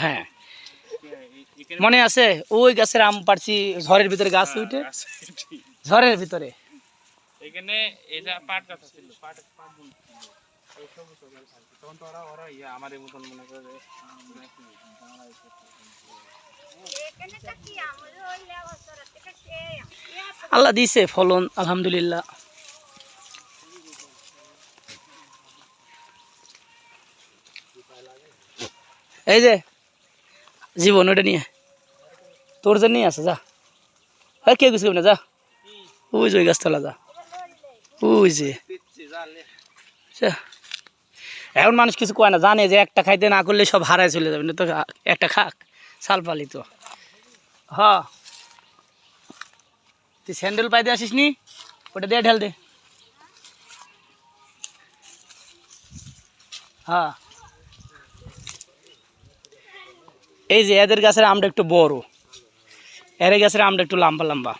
হ্যাঁ। মনে আছে? ওই গাছের আম পারছি ঝড়ের ভিতরে গাছ উঠে? ঝড়ের ভিতরে? এখানে এটা পাট গাছ ছিল পাট পাট বুন ছিল। ওই সবুজ সবুজ থাকতো। তখন তো ওরা ওরা ইয়ে আমাদের মতন মনে করে যে, আহ, নাকি বাংলা এসে আল্লাহ দিছে ফলন আলহামদুলিল্লাহ। এই যে, জীবন ওটা নিয়ে। তোর জন্য নিয়ে আসে যা। আর কে গুছিস না, যা। ওই যে ওই গাছতলা, যা। ওই যে। যা। এখন মানুষ কিছু কয় না, জানে যে একটা খাইতে না করলে সব হারায় চলে যাবে, না তো একটা খাক, সাল পালি তো। হ্যাঁ তুই স্যান্ডেল পাইতে আসিস নি, ওটা দিয়ে ঢেল দে। হ্যাঁ এই যে এদের গাছের আমটা একটু বড় এর গাছের আমটা একটু লম্বা লম্বা।